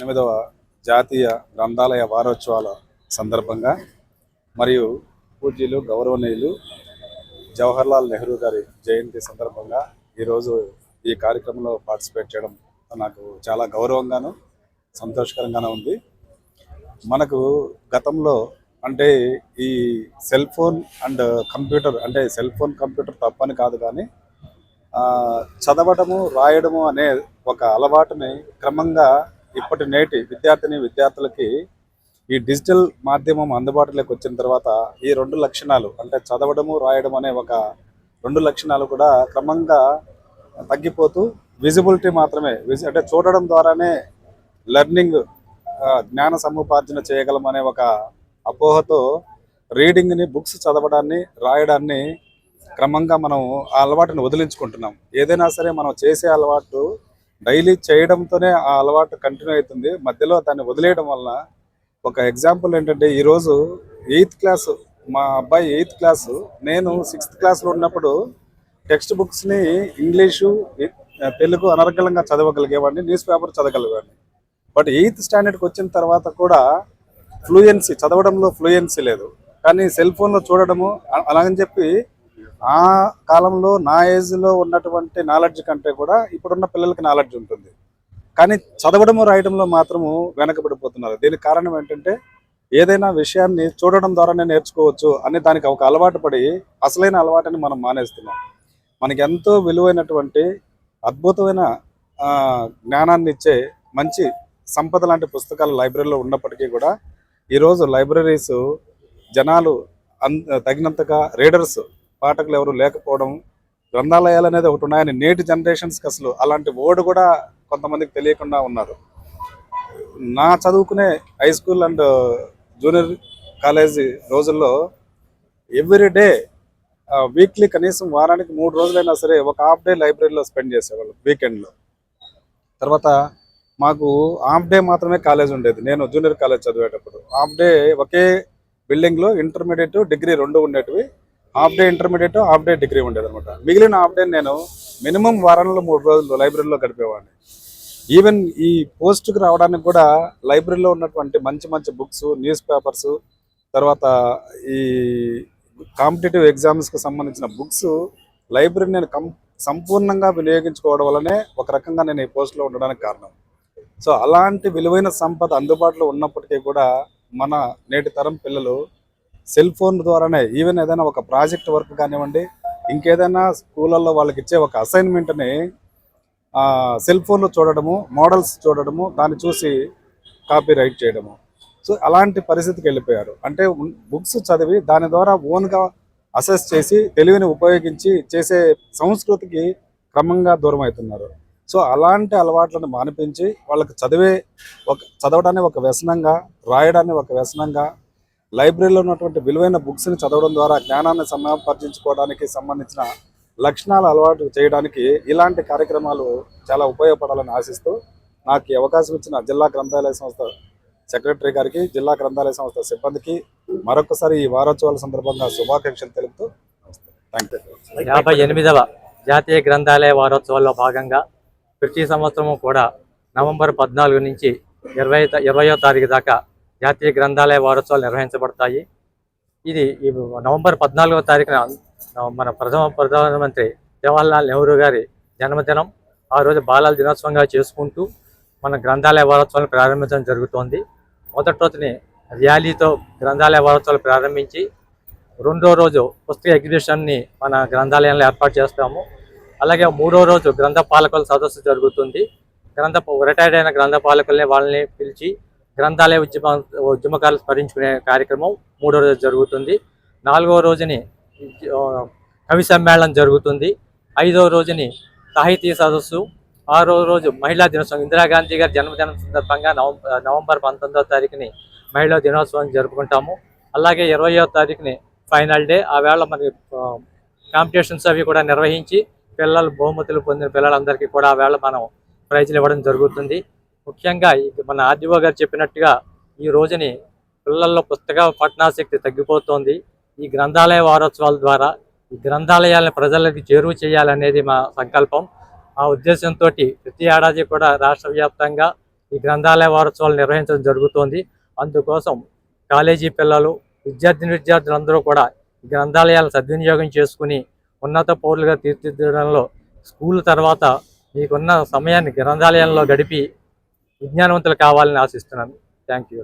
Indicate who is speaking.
Speaker 1: ఎనిమిదవ జాతీయ గ్రంథాలయ వారోత్సవాల సందర్భంగా మరియు పూజ్యులు గౌరవనీయులు జవహర్లాల్ నెహ్రూ గారి జయంతి సందర్భంగా ఈరోజు ఈ కార్యక్రమంలో పార్టిసిపేట్ చేయడం నాకు చాలా గౌరవంగాను సంతోషకరంగానే ఉంది. మనకు గతంలో అంటే ఈ సెల్ ఫోన్ అండ్ కంప్యూటర్ అంటే సెల్ ఫోన్ కంప్యూటర్ తప్పని కాదు కానీ చదవడము రాయడము అనే ఒక అలవాటుని క్రమంగా ఇప్పటి నేటి విద్యార్థిని విద్యార్థులకి ఈ డిజిటల్ మాధ్యమం అందుబాటులోకి వచ్చిన తర్వాత ఈ రెండు లక్షణాలు అంటే చదవడము రాయడం అనే ఒక రెండు లక్షణాలు కూడా క్రమంగా తగ్గిపోతూ విజిబిలిటీ మాత్రమే విజి అంటే చూడడం ద్వారానే లెర్నింగ్ జ్ఞాన సముపార్జన చేయగలం అనే ఒక అపోహతో రీడింగ్ని బుక్స్ చదవడాన్ని రాయడాన్ని క్రమంగా మనం ఆ అలవాటుని వదిలించుకుంటున్నాం. ఏదైనా సరే మనం చేసే అలవాటు డైలీ చేయడంతోనే ఆ అలవాటు కంటిన్యూ అవుతుంది. మధ్యలో దాన్ని వదిలేయడం వల్ల ఒక ఎగ్జాంపుల్ ఏంటంటే ఈరోజు ఎయిత్ క్లాసు మా అబ్బాయి ఎయిత్ క్లాసు నేను సిక్స్త్ క్లాస్లో ఉన్నప్పుడు టెక్స్ట్ బుక్స్ని ఇంగ్లీషు తెలుగు అనర్గళంగా చదవగలిగేవాడిని న్యూస్ పేపర్ చదవగలిగేవాడిని. బట్ ఎయిత్ స్టాండర్డ్కి వచ్చిన తర్వాత కూడా ఫ్లూయెన్సీ చదవడంలో ఫ్లూయెన్సీ లేదు. కానీ సెల్ ఫోన్లో చూడడము అలాగని చెప్పి ఆ కాలంలో నా ఏజ్లో ఉన్నటువంటి నాలెడ్జ్ కంటే కూడా ఇప్పుడున్న పిల్లలకి నాలెడ్జ్ ఉంటుంది. కానీ చదవడము రాయడంలో మాత్రము వెనకబడిపోతున్నారు. దీనికి కారణం ఏంటంటే ఏదైనా విషయాన్ని చూడడం ద్వారానే నేర్చుకోవచ్చు అనే దానికి ఒక అలవాటు పడి అసలైన అలవాటుని మనం మానేస్తున్నాం. మనకి ఎంతో విలువైనటువంటి అద్భుతమైన ఆ, జ్ఞానాన్ని ఇచ్చే మంచి సంపద లాంటి పుస్తకాలు లైబ్రరీలో ఉన్నప్పటికీ కూడా ఈరోజు లైబ్రరీస్ జనాలు అన్ తగినంతగా రీడర్స్ పాఠకులు ఎవరు లేకపోవడం గ్రంథాలయాలు అనేది ఒకటి ఉన్నాయని నేటి జనరేషన్స్కి అసలు అలాంటి వర్డ్ కూడా కొంతమందికి తెలియకుండా ఉన్నారు. నా చదువుకునే high school and junior college రోజుల్లో ఎవ్రీ డే వీక్లీ కనీసం వారానికి మూడు రోజులైనా సరే ఒక హాఫ్ డే లైబ్రరీలో స్పెండ్ చేసేవాళ్ళం వీకెండ్లో. తర్వాత మాకు హాఫ్ డే మాత్రమే కాలేజ్ ఉండేది. నేను జూనియర్ కాలేజ్ చదివేటప్పుడు. హాఫ్ డే ఒకే బిల్డింగ్లో ఇంటర్మీడియట్ డిగ్రీ రెండు ఉండేటివి. Half day intermediate half day degree ఉండేది అనమాట. మిగిలిన హాఫ్ డే నేను మినిమం వారంలో మూడు రోజులు లైబ్రరీలో గడిపేవాడిని. ఈవెన్ ఈ పోస్ట్కి రావడానికి కూడా లైబ్రరీలో ఉన్నటువంటి మంచి మంచి బుక్స్ న్యూస్ పేపర్స్ తర్వాత ఈ కాంపిటేటివ్ ఎగ్జామ్స్కి సంబంధించిన బుక్స్ లైబ్రరీ నేను కం సంపూర్ణంగా వినియోగించుకోవడం వల్లనే ఒక రకంగా నేను ఈ పోస్ట్లో ఉండడానికి కారణం. సో అలాంటి విలువైన సంపద అందుబాటులో ఉన్నప్పటికీ కూడా మన నేటి తరం పిల్లలు సెల్ ఫోన్ ద్వారానే ఈవెన్ ఏదైనా ఒక ప్రాజెక్ట్ వర్క్ కానివ్వండి ఇంకేదైనా స్కూళ్ళల్లో వాళ్ళకి ఇచ్చే ఒక అసైన్మెంట్ని సెల్ ఫోన్లో చూడడము మోడల్స్ చూడడము దాన్ని చూసి కాపీ రైట్ చేయడము. సో అలాంటి పరిస్థితికి వెళ్ళిపోయారు. అంటే బుక్స్ చదివి దాని ద్వారా ఓన్గా అసెస్ చేసి తెలివిని ఉపయోగించి చేసే సంస్కృతికి క్రమంగా దూరం అవుతున్నారు. సో అలాంటి అలవాట్లను మానిపించి వాళ్ళకి చదివే ఒక చదవడాన్ని ఒక వ్యసనంగా రాయడాన్ని ఒక వ్యసనంగా లైబ్రరీలో ఉన్నటువంటి విలువైన బుక్స్ని చదవడం ద్వారా జ్ఞానాన్ని సమాపర్జించుకోవడానికి సంబంధించిన లక్షణాలు అలవాటు చేయడానికి ఇలాంటి కార్యక్రమాలు చాలా ఉపయోగపడాలని ఆశిస్తూ నాకు ఈ అవకాశం ఇచ్చిన జిల్లా గ్రంథాలయ సంస్థ సెక్రటరీ గారికి జిల్లా గ్రంథాలయ సంస్థ సిబ్బందికి మరొకసారి ఈ వారోత్సవాల సందర్భంగా శుభాకాంక్షలు తెలుపుతూ థ్యాంక్ యూ
Speaker 2: యాభై ఎనిమిదవ జాతీయ గ్రంథాలయ వారోత్సవాల్లో భాగంగా ప్రతి సంవత్సరము కూడా నవంబర్ పద్నాలుగు నుంచి ఇరవై ఇరవయో తారీఖు దాకా జాతీయ గ్రంథాలయ వారోత్సవాలు నిర్వహించబడతాయి. ఇది ఈ నవంబర్ పద్నాలుగో తారీఖున మన ప్రథమ ప్రధానమంత్రి జవహర్లాల్ నెహ్రూ గారి జన్మదినం. ఆ రోజు బాలల దినోత్సవంగా చేసుకుంటూ మన గ్రంథాలయ వారోత్సవాలను ప్రారంభించడం జరుగుతోంది. మొదటి రోజుని ర్యాలీతో గ్రంథాలయ వారోత్సవాలు ప్రారంభించి రెండో రోజు పుస్తక ఎగ్జిబిషన్ని మన గ్రంథాలయంలో ఏర్పాటు చేస్తాము. అలాగే మూడో రోజు గ్రంథ పాలకుల సదస్సు జరుగుతుంది. గ్రంథ రిటైర్డ్ అయిన గ్రంథ పాలకుల్ని వాళ్ళని పిలిచి గ్రంథాలయ ఉద్యమ ఉద్యమకాలు స్మరించుకునే కార్యక్రమం మూడో రోజు జరుగుతుంది. నాలుగో రోజుని కవి సమ్మేళనం జరుగుతుంది. ఐదవ రోజుని సాహితీ సదస్సు. ఆరో రోజు మహిళా దినోత్సవం. ఇందిరాగాంధీ గారి జన్మదినం సందర్భంగా నవంబర్ నవంబర్ పంతొమ్మిదవ తారీఖుని మహిళా దినోత్సవం జరుపుకుంటాము. అలాగే ఇరవయో తారీఖుని ఫైనల్ డే. ఆ వేళ మనకి కాంపిటీషన్స్ అవి కూడా నిర్వహించి పిల్లలు బహుమతులు పొందిన పిల్లలందరికీ కూడా ఆ వేళ మనం ప్రైజులు ఇవ్వడం జరుగుతుంది. ముఖ్యంగా మన ఆర్డీఓ గారు చెప్పినట్టుగా ఈ రోజుని పిల్లల్లో పుస్తక పఠనాసక్తి తగ్గిపోతోంది. ఈ గ్రంథాలయ వారోత్సవాల ద్వారా ఈ గ్రంథాలయాలను ప్రజలకు చేరువ చేయాలనేది మా సంకల్పం. ఆ ఉద్దేశంతో ప్రతి ఏడాది కూడా రాష్ట్ర వ్యాప్తంగా ఈ గ్రంథాలయ వారోత్సవాలు నిర్వహించడం జరుగుతోంది. అందుకోసం కాలేజీ పిల్లలు విద్యార్థిని విద్యార్థులందరూ కూడా ఈ గ్రంథాలయాలను సద్వినియోగం చేసుకుని ఉన్నత పౌరులుగా తీర్చిదిద్దడంలో స్కూల్ తర్వాత మీకున్న సమయాన్ని గ్రంథాలయంలో గడిపి విజ్ఞానవంతులు కావాలని ఆశిస్తున్నాను. Thank you